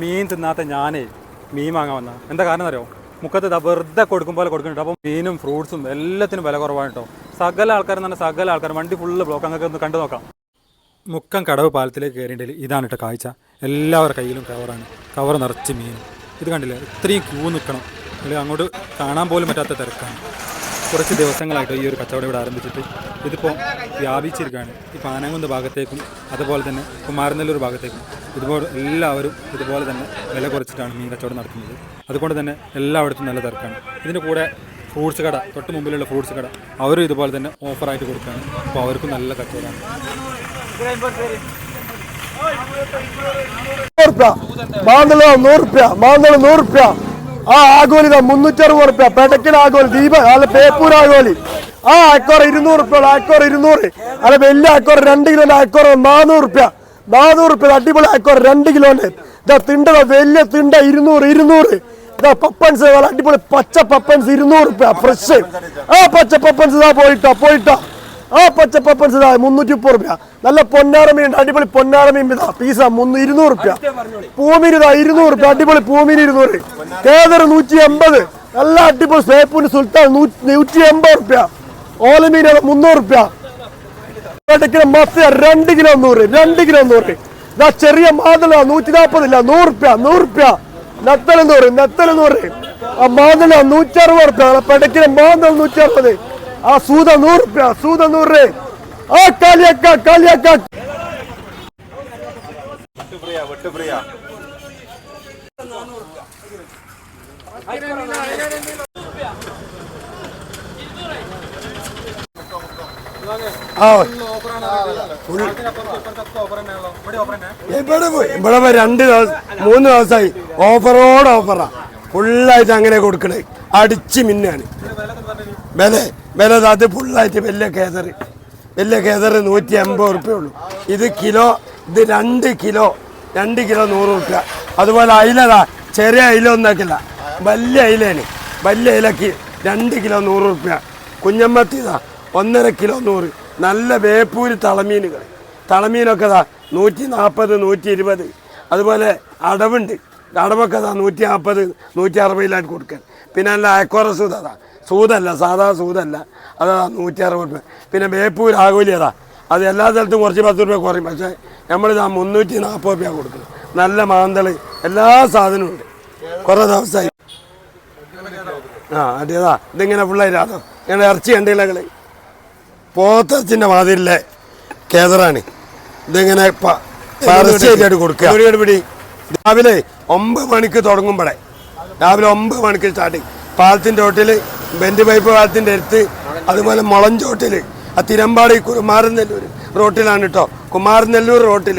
മീൻ തിന്നാത്ത ഞാനേ മീൻ വാങ്ങാൻ വന്ന. എന്താ കാരണം അറിയോ? മുഖത്ത് വെറുതെ കൊടുക്കും പോലെ കൊടുക്കുന്നുണ്ട്. അപ്പം മീനും ഫ്രൂട്ട്സും എല്ലാത്തിനും വില കുറവാണ് കേട്ടോ സകല ആൾക്കാരും തന്നെ സകല ആൾക്കാർ വണ്ടി ഫുള്ള് ബ്ലോക്ക് അങ്ങനെ ഒന്ന് കണ്ടു നോക്കാം. മുക്കം കടവ് പാലത്തിലേക്ക് കയറിയിട്ടുണ്ടെങ്കിൽ ഇതാണ് കേട്ടോ കാഴ്ച. എല്ലാവരുടെ കയ്യിലും കവറാണ് കവർ നിറച്ച് മീൻ. ഇത് കണ്ടില്ലേ? ഇത്രയും ക്യൂ നിൽക്കണം. അല്ലെങ്കിൽ അങ്ങോട്ട് കാണാൻ പോലും പറ്റാത്ത തിരക്കാണ്. കുറച്ച് ദിവസങ്ങളായിട്ട് ഈ ഒരു കച്ചവടം ഇവിടെ ആരംഭിച്ചിട്ട് ഇതിപ്പോൾ വ്യാപിച്ചിരിക്കുകയാണ്. ഈ പാനങ്കുന്ന് ഭാഗത്തേക്കും അതുപോലെ തന്നെ കുമാരനെല്ലൂർ ഭാഗത്തേക്കും. ഇതുപോലെ എല്ലാവരും ഇതുപോലെ തന്നെ വില കുറച്ചിട്ടാണ് മീൻ കച്ചവടം നടത്തുന്നത്. അതുകൊണ്ട് തന്നെ എല്ലായിടത്തും നല്ല തിരക്കാണ്. ഇതിന്റെ കൂടെ ഫ്രൂട്ട്സ് കട തൊട്ട് മുമ്പിലുള്ള ഫ്രൂട്ട്സ് കട അവരും ഇതുപോലെ തന്നെ ഓഫറായിട്ട് കൊടുക്കുകയാണ്. അപ്പോൾ അവർക്കും നല്ല കച്ചവടമാണ്. മാന്തള ആ ആഗോലി മുന്നൂറ്ററുപത് റുപ്യ. പെടക്കിന് ആഗോലി ദീപ അല്ല പേപ്പൂർ ആഗോലി ആ അക്കോറ ഇരുന്നൂറ് റുപ്യ അക്കോറ ഇരുന്നൂറ്. അല്ല വലിയ അക്കോറ രണ്ട് കിലോ അക്കോറ നാനൂറ് റുപ്യ. നാനൂറ് റുപ്യ അടിപൊളി അക്കോറ രണ്ട് കിലോന്റെ ഇതാ തിണ്ട വലിയ തിണ്ട ഇരുന്നൂറ് ഇരുന്നൂറ്. ഇതാ പപ്പൻസ് നല്ല അടിപൊളി പച്ച പപ്പൻസ് ഇരുന്നൂറ് റുപ്യ ഫ്രഷ്. ആ പച്ച പപ്പൻസ് ഇതാ പോയിട്ടോ പോയിട്ടോ. ആ പച്ച പപ്പൻസ് ഇതാ മുന്നൂറ്റി മുപ്പത് റുപ്യ നല്ല പൊന്നാറ മീൻ ഉണ്ട് അടിപൊളി പൊന്നാറ മീൻ ഇതാ പീസ മുന്നൂ ഇരുന്നൂറ് റുപ്യ പൂമീൻ ഇതാ ഇരുന്നൂറ് റുപ്യ അടിപൊളി പൂമീൻ ഇരുന്നൂറ്. കേദർ നൂറ്റി എൺപത് നല്ല അടിപൊളി സേപ്പൂന് സുൽത്താൻ നൂറ്റി എൺപത് റുപ്യ ഓലമീൻ മുന്നൂറ് റുപ്യ കിലോ മത്തി രണ്ട് കിലോ നൂറ് രണ്ട് കിലോ നൂറ്. ഇതാ ചെറിയ മാതള നൂറ്റി നാപ്പതില്ല നൂറ് റുപ്യ നൂറ് റുപ്യ നത്തല നൂറ് നത്തല നൂറ്. ആ മാതള നൂറ്റി അറുപത് റുപ്യ പെടക്കിലെ മാതള നൂറ്റി അറുപത് ആ സൂത നൂറ് റുപ്യ സൂത നൂറ്. ആ കാലിയക്ക കാലിയക്ക ആ ഇവിടെ രണ്ട് ദിവസം മൂന്ന് ദിവസമായി. ഓഫറോട് ഓഫറാ. ഫുള്ളായിട്ട് അങ്ങനെ കൊടുക്കണേ. അടിച്ച് മിന്നാണ്. വില വില അത് ഫുള്ളായിട്ട് വലിയ കേസറ് വലിയ കേസറ് നൂറ്റി അമ്പത് റുപ്യ ഉള്ളൂ. ഇത് കിലോ ഇത് രണ്ട് കിലോ രണ്ട് കിലോ നൂറ് റുപ്യ അതുപോലെ അയിലതാ ചെറിയ അയില ഒന്നാക്കില്ല. വലിയ അയിലാണ് വലിയ അയിലക്ക് രണ്ട് കിലോ നൂറ് റുപ്യ കുഞ്ഞമ്മത്തിതാ ഒന്നര കിലോ നൂറ്. നല്ല വേപ്പൂര് തളമീനുകൾ തളമീനൊക്കെ ഇതാ നൂറ്റി നാൽപ്പത് നൂറ്റി ഇരുപത് അതുപോലെ അടവുണ്ട്. അടവൊക്കെ ഇതാ നൂറ്റി നാൽപ്പത് നൂറ്റി അറുപതിലായിട്ട് കൊടുക്കാൻ പിന്നെ നല്ല അയക്കോറ സൂത അതാ സൂതല്ല സാധാ സൂതല്ല. അതാ നൂറ്റി അറുപത് രൂപ പിന്നെ വേപ്പൂർ ആകൂലി അതാ അത് എല്ലാ സ്ഥലത്തും കുറച്ച് പത്ത് രൂപ കുറയും. പക്ഷേ നമ്മളിതാ മുന്നൂറ്റി നാൽപ്പത് രൂപ കൊടുക്കുന്നത് നല്ല മാന്തൾ. എല്ലാ സാധനവും ഉണ്ട്. കുറേ ദിവസമായി ആ അതേതാ ഇതിങ്ങനെ ഫുള്ളായിട്ടാണോ ഇങ്ങനെ ഇറച്ചി കണ്ടില്ലകൾ പോത്തച്ചിന്റെ മാതിരിലെ കേദറാണ്. ഇതിങ്ങനെ പരസ്യമായിട്ട് കൊടുക്കുക. പിടി രാവിലെ ഒമ്പത് മണിക്ക് തുടങ്ങുമ്പോഴേ രാവിലെ ഒമ്പത് മണിക്ക് സ്റ്റാർട്ടിങ് പാലത്തിന്റെ ചോട്ടിൽ ബെൻഡ് പൈപ്പ് പാലത്തിന്റെ അടുത്ത് അതുപോലെ മുളഞ്ചോട്ടിൽ ആ തിരമ്പാടി കുമാരനെല്ലൂർ റോട്ടിലാണ് കേട്ടോ കുമാരനെല്ലൂർ റോട്ടിൽ